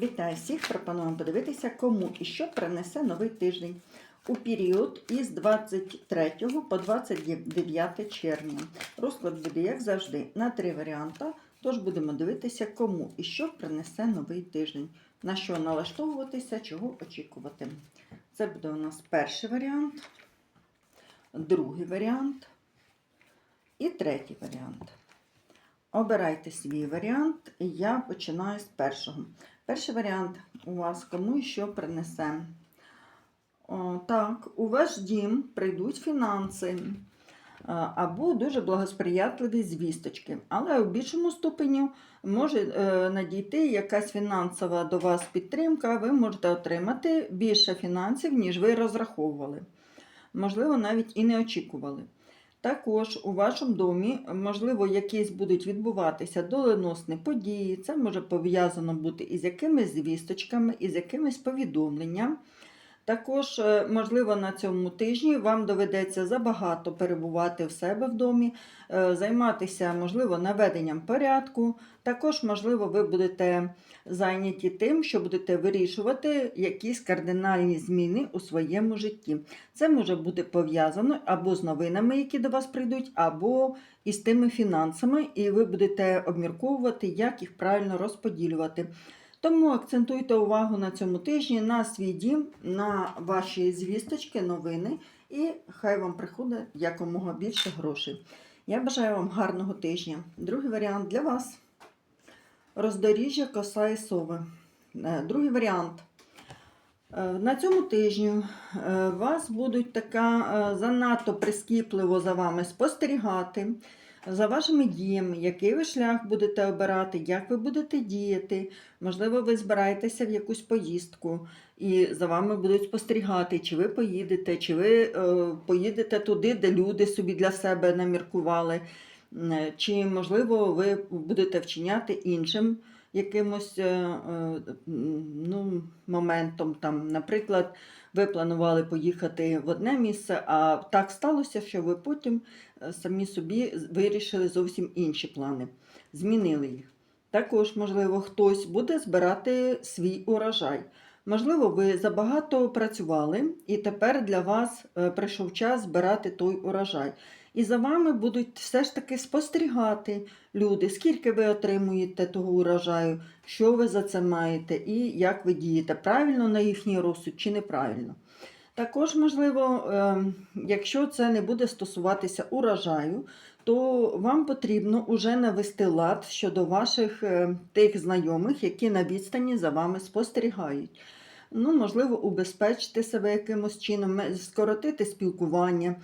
Вітаю всіх! Пропонуємо подивитися, кому і що принесе новий тиждень у період із 23 по 29 червня. Розклад буде, як завжди, на три варіанти. Тож будемо дивитися, кому і що принесе новий тиждень, на що налаштовуватися, чого очікувати. Це буде у нас перший варіант, другий варіант і третій варіант. Обирайте свій варіант, і я починаю з першого. Перший варіант у вас кому і що принесе. О, так, у ваш дім прийдуть фінанси або дуже благосприятливі звісточки. Але у більшому ступені може е, надійти якась фінансова до вас підтримка, ви можете отримати більше фінансів, ніж ви розраховували. Можливо, навіть і не очікували. Також у вашому домі, можливо, якісь будуть відбуватися доленосні події. Це може пов'язано бути із якимись звісточками, із якимись повідомленням. Також, е, можливо, на цьому тижні вам доведеться забагато перебувати в себе в домі, е, займатися, можливо, наведенням порядку. Також, можливо, ви будете зайняті тим, що будете вирішувати якісь кардинальні зміни у своєму житті. Це може бути пов'язано або з новинами, які до вас прийдуть, або із тими фінансами, і ви будете обмірковувати, як їх правильно розподілювати. Тому акцентуйте увагу на цьому тижні на свій дім, на ваші звісточки, новини, і хай вам приходить якомога більше грошей. Я бажаю вам гарного тижня. Другий варіант для вас. Роздоріжжя коса і сови. Е, Другий варіант. Е, На цьому тижні е, вас будуть така занадто прискіпливо за вами спостерігати, за вашими діями, який ви шлях будете обирати, як ви будете діяти. Можливо, ви збираєтеся в якусь поїздку і за вами будуть спостерігати, чи ви поїдете, чи ви е, поїдете туди, де люди собі для себе наміркували, чи, можливо, ви будете вчиняти іншим якимось е, е, ну, моментом. Там, наприклад, ви планували поїхати в одне місце, а так сталося, що ви потім е, самі собі вирішили зовсім інші плани, змінили їх. Також, можливо, хтось буде збирати свій урожай. Можливо, ви забагато працювали, і тепер для вас прийшов час збирати той урожай. І за вами будуть все ж таки спостерігати люди, скільки ви отримуєте того урожаю, що ви за це маєте і як ви дієте, правильно на їхній розсуд чи неправильно. Також, можливо, ем, якщо це не буде стосуватися урожаю, то вам потрібно уже навести лад щодо ваших е, тих знайомих, які на відстані за вами спостерігають. Ну, можливо, убезпечити себе якимось чином, скоротити спілкування,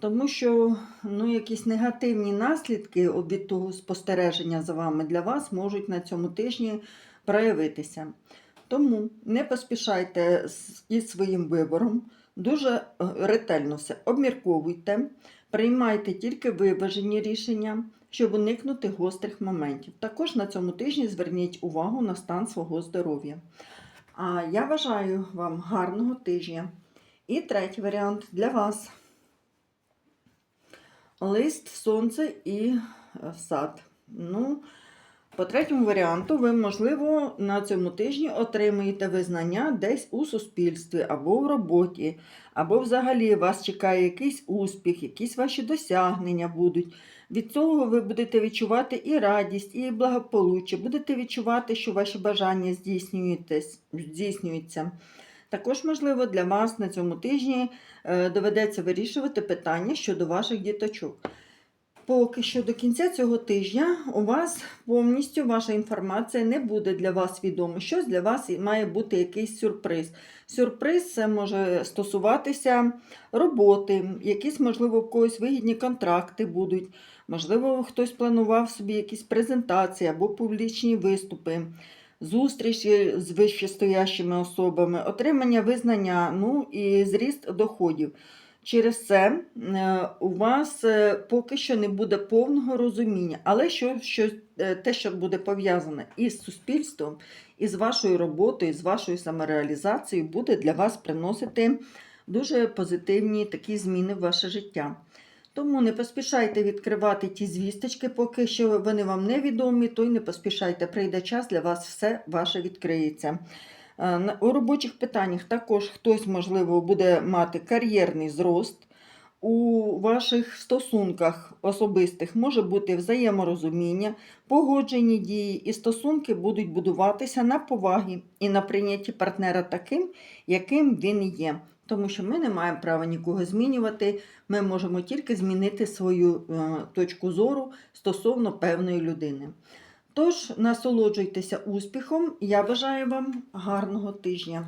тому що ну, якісь негативні наслідки від того спостереження за вами для вас можуть на цьому тижні проявитися. Тому не поспішайте із своїм вибором, дуже е, ретельно все обмірковуйте, приймайте тільки виважені рішення, щоб уникнути гострих моментів. Також на цьому тижні зверніть увагу на стан свого здоров'я. А я бажаю вам гарного тижня. І третій варіант для вас. Лист, сонце і е, сад. Ну, по третьому варіанту, ви, можливо, на цьому тижні отримаєте визнання десь у суспільстві або в роботі, або взагалі вас чекає якийсь успіх, якісь ваші досягнення будуть. Від цього ви будете відчувати і радість, і благополуччя, будете відчувати, що ваші бажання здійснюються. Також, можливо, для вас на цьому тижні е, доведеться вирішувати питання щодо ваших діточок. Поки що до кінця цього тижня у вас повністю ваша інформація не буде для вас відома. Щось для вас має бути якийсь сюрприз. Сюрприз це може стосуватися роботи, якісь, можливо, в когось вигідні контракти будуть. Можливо, хтось планував собі якісь презентації або публічні виступи, зустрічі з вищестоящими особами, отримання визнання, ну і зріст доходів. Через це е, у вас е, поки що не буде повного розуміння, але що, що, е, те, що буде пов'язане із суспільством, із вашою роботою, з вашою самореалізацією, буде для вас приносити дуже позитивні такі зміни в ваше життя. Тому не поспішайте відкривати ті звісточки, поки що вони вам не відомі, то й не поспішайте. Прийде час, для вас все ваше відкриється. Е, У робочих питаннях також хтось, можливо, буде мати кар'єрний зрост. У ваших стосунках особистих може бути взаєморозуміння, погоджені дії і стосунки будуть будуватися на повагі і на прийнятті партнера таким, яким він є. Тому що ми не маємо права нікого змінювати, ми можемо тільки змінити свою е, точку зору стосовно певної людини. Тож насолоджуйтеся успіхом, я бажаю вам гарного тижня.